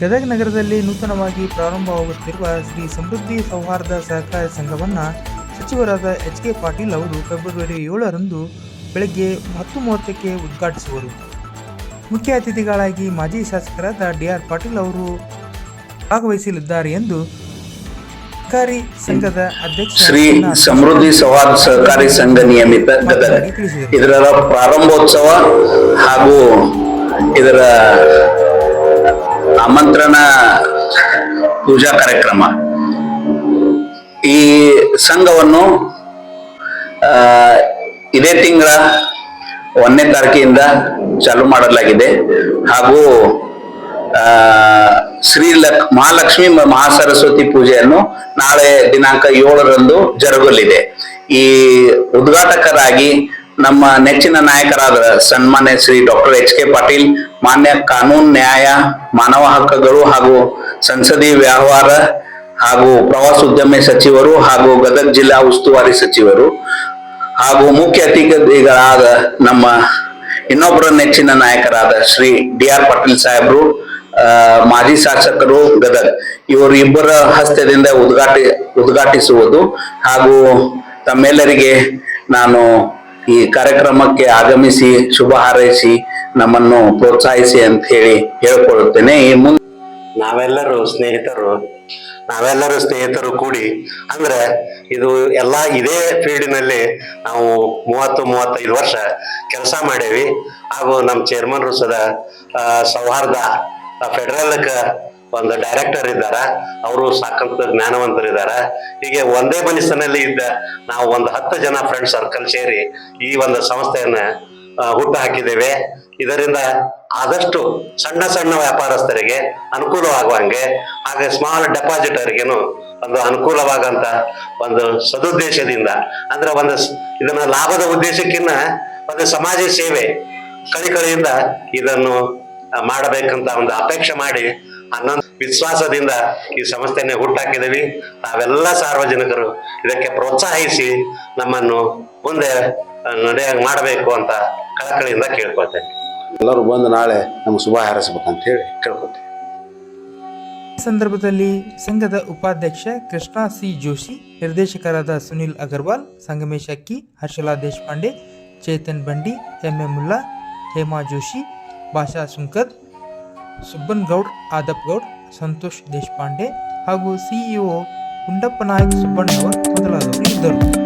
ಗದಗ ನಗರದಲ್ಲಿ ನೂತನವಾಗಿ ಪ್ರಾರಂಭವಾಗುತ್ತಿರುವ ಶ್ರೀ ಸಮೃದ್ಧಿ ಸೌಹಾರ್ದ ಸಹಕಾರ ಸಂಘವನ್ನು ಸಚಿವರಾದ ಎಚ್ ಕೆ ಪಾಟೀಲ್ ಅವರು ಫೆಬ್ರವರಿ ಏಳರಂದು ಬೆಳಗ್ಗೆ ಹತ್ತು ಮೂವತ್ತಕ್ಕೆ ಉದ್ಘಾಟಿಸುವರು. ಮುಖ್ಯ ಅತಿಥಿಗಳಾಗಿ ಮಾಜಿ ಶಾಸಕರಾದ ಡಿ ಆರ್ ಪಾಟೀಲ್ ಅವರು ಭಾಗವಹಿಸಲಿದ್ದಾರೆ ಎಂದು ಸಹಕಾರಿ ಸಂಘದ ಅಧ್ಯಕ್ಷ ಶ್ರೀ ಸಮೃದ್ಧಿ ಸೌಹಾರ್ದ ಸಹಕಾರಿ ಸಂಘ ನಿಯಮಿತ ಗದಗ. ಇದರ ಪ್ರಾರಂಭೋತ್ಸವ ಹಾಗೂ ಇದರ ಆಮಂತ್ರಣ ಪೂಜಾ ಕಾರ್ಯಕ್ರಮ. ಈ ಸಂಘವನ್ನು ಇದೇ ತಿಂಗಳ ಒಂದನೇ ತಾರೀಕಿಯಿಂದ ಚಾಲು ಮಾಡಲಾಗಿದೆ. ಹಾಗೂ ಶ್ರೀ ಲಕ್, ಮಹಾಲಕ್ಷ್ಮಿ ಮಹಾಸರಸ್ವತಿ ಪೂಜೆಯನ್ನು ನಾಳೆ ದಿನಾಂಕ ಏಳರಂದು ಜರುಗಲಿದೆ. ಈ ಉದ್ಘಾಟಕರಾಗಿ ನಮ್ಮ ನೆಚ್ಚಿನ ನಾಯಕರಾದ ಸನ್ಮಾನ್ಯ Shri doctor H K Patil, ಮಾನ್ಯ ಕಾನೂನು ನ್ಯಾಯ, ಮಾನವ ಹಕ್ಕುಗಳು ಹಾಗೂ ಸಂಸದೀಯ ವ್ಯವಹಾರ ಹಾಗೂ ಪ್ರವಾಸೋದ್ಯಮ ಸಚಿವರು ಹಾಗೂ ಗದಗ ಜಿಲ್ಲಾ ಉಸ್ತುವಾರಿ ಸಚಿವರು ಹಾಗೂ ಮುಖ್ಯ ಅತಿಥಿಗಳಾದ ನಮ್ಮ ಇನ್ನೊಬ್ಬರ ನೆಚ್ಚಿನ ನಾಯಕರಾದ ಶ್ರೀ ಡಿ ಆರ್ ಪಾಟೀಲ್ ಸಾಹೇಬ್ರು ಮಾಜಿ ಶಾಸಕರು ಗದಗ. ಇವರು ಇಬ್ಬರ ಹಸ್ತದಿಂದ ಉದ್ಘಾಟಿ, ಉದ್ಘಾಟಿಸುವುದು ಹಾಗೂ ತಮ್ಮೆಲ್ಲರಿಗೆ ನಾನು ಈ ಕಾರ್ಯಕ್ರಮಕ್ಕೆ ಆಗಮಿಸಿ, ಶುಭ ಹಾರೈಸಿ, ನಮ್ಮನ್ನು ಪ್ರೋತ್ಸಾಹಿಸಿ ಅಂತ ಹೇಳಿ ಹೇಳ್ಕೊಳ್ಳುತ್ತೇನೆ ಈ ಮುಂದೆ ನಾವೆಲ್ಲರೂ ಸ್ನೇಹಿತರು ನಾವೆಲ್ಲರೂ ಸ್ನೇಹಿತರು ಕೂಡಿ, ಅಂದ್ರೆ ಇದು ಎಲ್ಲ ಇದೇ ಫೀಲ್ಡಿನಲ್ಲಿ ನಾವು ಮೂವತ್ತು, ಮೂವತ್ತೈದು ವರ್ಷ ಕೆಲಸ ಮಾಡೇವಿ. ಹಾಗೂ ನಮ್ಮ ಚೇರ್ಮನ್ರು ಸದ ಸೌಹಾರ್ದ ಫೆಡರಲ್ಕ ಒಂದು ಡೈರೆಕ್ಟರ್ ಇದ್ದಾರ, ಅವರು ಸಾಕಂತ ಜ್ಞಾನವಂತರಿದ್ದಾರೆ ಹೀಗೆ ಒಂದೇ ಮನಸ್ಸಿನಲ್ಲಿ ಇದ್ದ ನಾವು ಒಂದು ಹತ್ತು ಜನ ಫ್ರೆಂಡ್ ಸರ್ಕಲ್ ಸೇರಿ ಈ ಒಂದು ಸಂಸ್ಥೆಯನ್ನ ಹುಟ್ಟು ಹಾಕಿದ್ದೇವೆ. ಇದರಿಂದ ಆದಷ್ಟು ಸಣ್ಣ ಸಣ್ಣ ವ್ಯಾಪಾರಸ್ಥರಿಗೆ ಅನುಕೂಲವಾಗುವಂಗೆ ಹಾಗೆ ಸ್ಮಾಲ್ ಡೆಪಾಸಿಟರ್ಗೇನು ಒಂದು ಅನುಕೂಲವಾಗಂತ ಒಂದು ಸದುದ್ದೇಶದಿಂದ, ಅಂದ್ರೆ ಒಂದು ಇದನ್ನ ಲಾಭದ ಉದ್ದೇಶಕ್ಕಿನ್ನ ಒಂದು ಸಮಾಜ ಸೇವೆ ಕಳಿಕಳಿಯಿಂದ ಇದನ್ನು ಮಾಡಬೇಕಂತ ಒಂದು ಅಪೇಕ್ಷೆ ಮಾಡಿ ಹನ್ನೊಂದು ವಿಶ್ವಾಸದಿಂದ ಈ ಸಂಸ್ಥೆಯನ್ನ ಹುಟ್ಟಾಕಿದ್ದೀವಿ. ನಾವೆಲ್ಲ ಸಾರ್ವಜನಿಕರು ಇದಕ್ಕೆ ಪ್ರೋತ್ಸಾಹಿಸಿ ನಮ್ಮನ್ನು ಮುಂದೆ ನಡೆಯ ಮಾಡಬೇಕು ಅಂತ ಕಳಕಳಿಯಿಂದ ಕೇಳ್ಕೊಳ್ತೇನೆ. ಎಲ್ಲರೂ ಬಂದು ನಾಳೆ ನಮ್ಗೆ ಶುಭ ಹಾರೈಸ್ಬೇಕಂತ ಹೇಳಿ ಕೇಳ್ಕೊತೇನೆ ಈ ಸಂದರ್ಭದಲ್ಲಿ ಸಂಘದ ಉಪಾಧ್ಯಕ್ಷ ಕೃಷ್ಣ ಸಿ ಜೋಶಿ ನಿರ್ದೇಶಕರಾದ ಸುನಿಲ್ ಅಗರ್ವಾಲ್ ಸಂಗಮೇಶ್ ಅಕ್ಕಿ ಹರ್ಷಲಾ ದೇಶಪಾಂಡೆ ಚೇತನ್ ಬಂಡಿ ಎಂ ಎಂ ಮುಲ್ಲಾ ಹೇಮಾ ಜೋಶಿ ಭಾಷಾ ಸುಂಕದ್ ಸುಬ್ಬನ್ ಗೌಡ್ ಆದಪ್ ಗೌಡ್ ಸಂತೋಷ್ ದೇಶಪಾಂಡೆ ಹಾಗೂ ಸಿಇಒ ಗುಂಡಪ್ಪ ನಾಯಕ್ ಸುಬ್ಬಣ್ಣವರ್ ಮೊದಲಾದವರು ಇದ್ದರು.